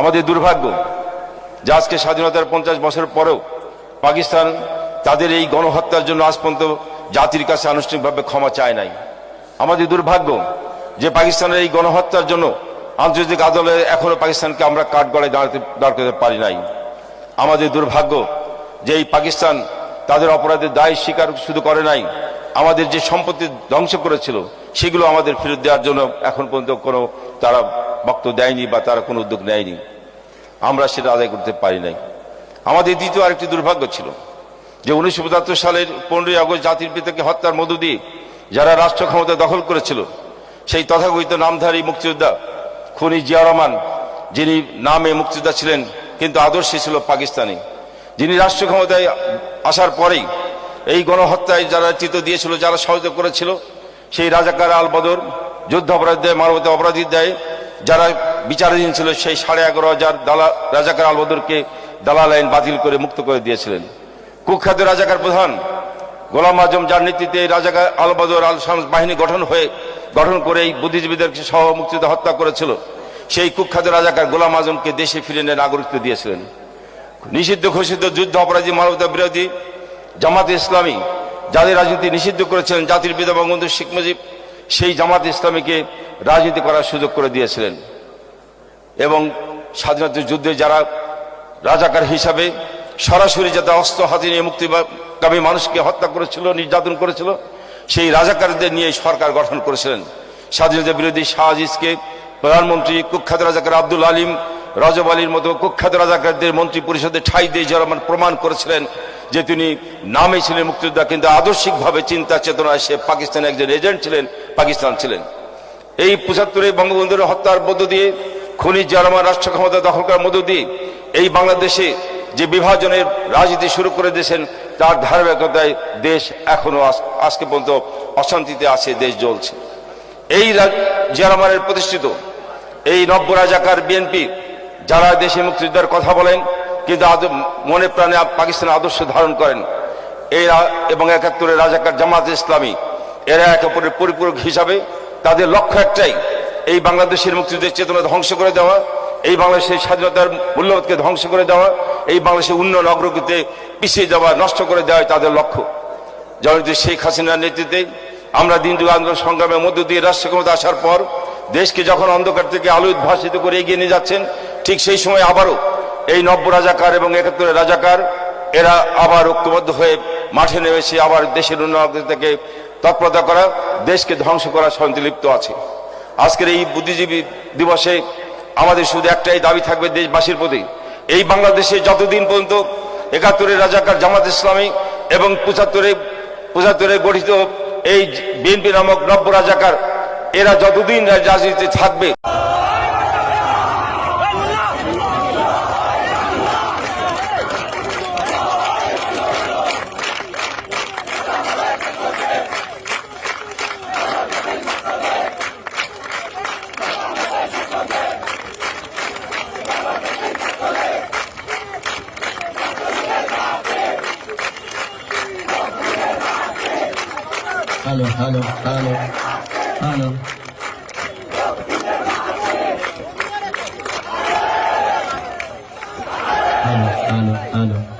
আমাদের দুর্ভাগ্য যে আজকে স্বাধীনতার পঞ্চাশ বছর পরেও পাকিস্তান তাদের এই গণহত্যার জন্য আজ পর্যন্ত জাতির কাছে আনুষ্ঠানিকভাবে ক্ষমা চায় নাই। আমাদের দুর্ভাগ্য যে পাকিস্তানের এই গণহত্যার জন্য আন্তর্জাতিক আদালতে এখনও পাকিস্তানকে আমরা কাঠগড়ায় দাঁড়াতে দাঁড় করতে পারি নাই। আমাদের দুর্ভাগ্য যে এই পাকিস্তান তাদের অপরাধের দায় স্বীকার শুধু করে নাই, আমাদের যে সম্পত্তি ধ্বংস করেছিল, সেগুলো আমাদের ফেরত দেওয়ার জন্য এখন পর্যন্ত কোনো তারা বক্তব্য দেয়নি বা তারা কোনো উদ্যোগ নেয়নি। আমরা সেটা আদায় করতে পারি নাই। আমাদের দ্বিতীয় আরেকটি দুর্ভাগ্য ছিল যে উনিশশো পঁচাত্তর সালের পনেরোই আগস্ট জাতির পিতাকে হত্যার মধ্য দিয়ে যারা রাষ্ট্র ক্ষমতা দখল করেছিল, সেই তথাকথিত নামধারী মুক্তিযোদ্ধা খুনি জিয়া রহমান, যিনি নামে মুক্তিযোদ্ধা ছিলেন, কিন্তু আদর্শে ছিল পাকিস্তানি। যিনি রাষ্ট্র ক্ষমতায় আসার পরেই এই গণহত্যায় যারা নেতৃত্ব দিয়েছিল, যারা সহযোগ করেছিল, সেই রাজাকার আল বদর যুদ্ধ অপরাধ দেয় মানবতা অপরাধীর দেয় যারা বিচারাধীন ছিল, সেই সাড়ে এগারো হাজার দালা, রাজাকার আল বদরকে দালাল আইন বাতিল করে মুক্ত করে দিয়েছিলেন। কুখ্যাত রাজাকার প্রধান গোলাম আজম, যার নেতৃত্বে রাজাকার আল বদর আল শামস বাহিনী গঠন হয়ে, গঠন করে এই বুদ্ধিজীবীদেরকে সহ মুক্তিতে হত্যা করেছিল। সেই কুখ্যাত রাজাকার গোলাম আজমকে দেশে ফিরে নিয়ে নাগরিকত্ব দিয়েছিলেন। নিষিদ্ধ ঘোষিত যুদ্ধ অপরাধী মানবতা বিরোধী জামাত ইসলামী, যাদের রাজনীতি নিষিদ্ধ করেছিলেন জাতির পিতা বঙ্গবন্ধু শেখ মুজিব, সেই জামাত ইসলামীকে রাজনীতি করার সুযোগ করে দিয়েছিলেন। এবং স্বাধীনতা যুদ্ধে যারা রাজাকার হিসাবে সরাসরি যাতে অস্ত্র হাতে নিয়ে মুক্তিকামী মানুষকে হত্যা করেছিল, নির্যাতন করেছিল, সেই রাজাকারদের নিয়ে সরকার গঠন করেছিলেন। স্বাধীনতা বিরোধী শাহজিজকে প্রধানমন্ত্রী কুখ্যাত রাজাকার আব্দুল আলিম, রজব আলীর মতো কুখ্যাত রাজাকারদের মন্ত্রী পরিষদে ঠাই দিয়ে যারা প্রমাণ করেছিলেন যে তিনি নামে ছিলেন মুক্তিযোদ্ধা, কিন্তু আদর্শিকভাবে চিন্তা চেতনায় সে পাকিস্তানের একজন এজেন্ট ছিলেন, পাকিস্তান ছিলেন। এই পঁচাত্তরে বঙ্গবন্ধুর হত্যার মধ্য দিয়ে খনিজ জারমান রাষ্ট্র ক্ষমতা দখল করার মধ্য দিয়ে এই বাংলাদেশে যে বিভাজনের রাজনীতি শুরু করে দিয়েছেন, তার ধারাবাহিকতায় দেশ এখনও আজ- আজকে পর্যন্ত অশান্তিতে আছে, দেশ জ্বলছে। এই জিয়ারমানের প্রতিষ্ঠিত এই নব্য রাজাকার বিএনপি, যারা দেশে মুক্তিযোদ্ধার কথা বলেন, কিন্তু মনে প্রাণে পাকিস্তানের আদর্শ ধারণ করেন। এরা এবং একাত্তরের রাজাকার জামাত ইসলামী, এরা একে অপরের পরিপূরক হিসাবে তাদের লক্ষ্য একটাই, এই বাংলাদেশের মুক্তিযুদ্ধের চেতনা ধ্বংস করে দেওয়া, এই বাংলাদেশের স্বাধীনতার মূল্যবোধকে ধ্বংস করে দেওয়া, এই বাংলাদেশের উন্নয়ন অগ্রগতিতে পিছিয়ে যাওয়া, নষ্ট করে দেওয়াই তাদের লক্ষ্য। জননেত্রী শেখ হাসিনার নেতৃত্বে আমরা দিন যুগ আন্দোলন সংগ্রামের মধ্য দিয়ে রাষ্ট্র ক্ষমতা আসার পর দেশকে যখন অন্ধকার থেকে আলো উদ্ভাসিত করে এগিয়ে নিয়ে যাচ্ছেন, ঠিক সেই সময় আবারও এই নব্য রাজাকার এবং একাত্তরের রাজাকার, এরা আবার ঐক্যবদ্ধ হয়ে মাঠে নেমেছে, আবার দেশের উন্নয়ন থেকে তৎপরতা করা, দেশকে ধ্বংস করা সন্তিলিপ্ত আছে। আজকের এই বুদ্ধিজীবী দিবসে আমাদের শুধু একটাই দাবি থাকবে দেশবাসীর প্রতি। এই বাংলাদেশে যতদিন পর্যন্ত একাত্তরের রাজাকার জামাত ইসলামী এবং পঁচাত্তরে পঁচাত্তরে গঠিত এই বিএনপি নামক নব্য রাজাকার, এরা যতদিন রাজনীতিতে থাকবে Halo, halo, halo. Halo. Halo, halo, halo.